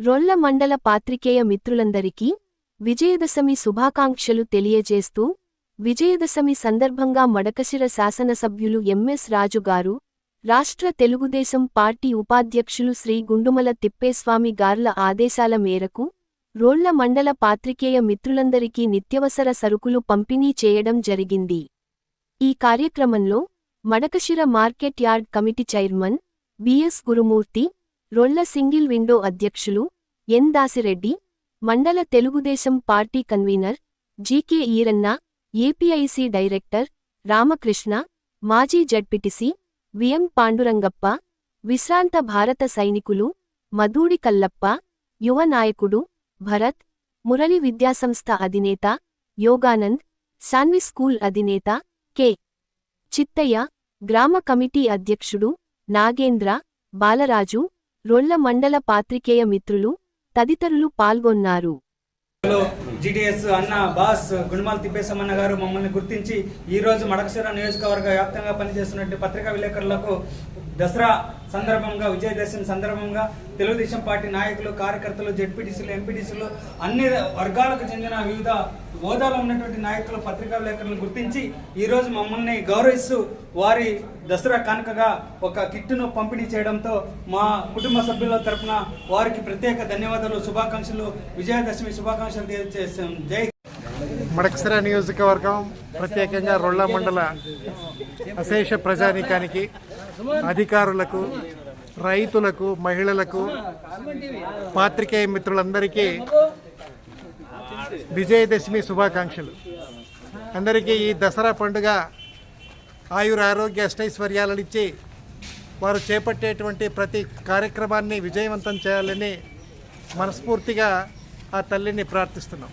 రొల్ల మండల పాత్రికేయ మిత్రులందరికీ విజయదశమి శుభాకాంక్షలు తెలియజేస్తూ విజయదశమి సందర్భంగా మడకశిర శాసనసభ్యులు ఎంఎస్ రాజు గారు రాష్ట్ర తెలుగుదేశం పార్టీ ఉపాధ్యక్షులు శ్రీ గుండుమల తిప్పేస్వామి గార్ల ఆదేశాల మేరకు రోళ్ళ మండల పాత్రికేయ మిత్రులందరికీ నిత్యవసర సరుకులు పంపిణీ చేయడం జరిగింది. ఈ కార్యక్రమంలో Madakasira market yard committee chairman BS Gurumurthy Rolla single window అధ్యక్షులు ఎన్ దాసిరెడ్డి మండల Telugudesam Party convener GK Eranna APIIC director Ramakrishna మాజీ జడ్పిటిసి విఎం పాండురంగప్ప విశ్రాంత భారత సైనికులు మధూడి కల్లప్ప యువ నాయకుడు భరత్ మురళి విద్యాసంస్థ అధినేత యోగానంద్ సాన్వి స్కూల్ అధినేత కె. చిత్తయ్య గ్రామ కమిటీ అధ్యక్షుడు నాగేంద్ర బాలరాజు రొళ్ళ మండల పాత్రికేయ మిత్రులు తదితరులు పాల్గొన్నారు. హలో అన్న బాస్ గుణమాల తిప్పేశమన్న గారు మమ్మల్ని గుర్తించి ఈ రోజు మడకశిర నియోజకవర్గ వ్యాప్తంగా పనిచేస్తున్నటువంటి పత్రికా విలేకరులకు దసరా సందర్భంగా విజయదశమి సందర్భంగా తెలుగుదేశం పార్టీ నాయకులు కార్యకర్తలు జడ్పీటీసీలు ఎంపీటీసీలు అన్ని వర్గాలకు చెందిన వివిధ హోదాలో ఉన్నటువంటి నాయకులు పత్రికా లేఖలను గుర్తించి ఈరోజు మమ్మల్ని గౌరవిస్తూ వారి దసరా కానుకగా ఒక కిట్టును పంపిణీ చేయడంతో మా కుటుంబ సభ్యుల తరపున వారికి ప్రత్యేక ధన్యవాదాలు శుభాకాంక్షలు విజయదశమి శుభాకాంక్షలు తెలియజేస్తాం. జై మడకసిర నియోజకవర్గం ప్రత్యేకంగా రొళ్ళ మండల అశేష ప్రజానీకానికి అధికారులకు రైతులకు మహిళలకు పాత్రికేయ మిత్రులందరికీ విజయదశమి శుభాకాంక్షలు. అందరికీ ఈ దసరా పండుగ ఆయుర ఆరోగ్య అష్టైశ్వర్యాలనిచ్చి వారు చేపట్టేటువంటి ప్రతి కార్యక్రమాన్ని విజయవంతం చేయాలని మనస్ఫూర్తిగా ఆ తల్లిని ప్రార్థిస్తున్నాం.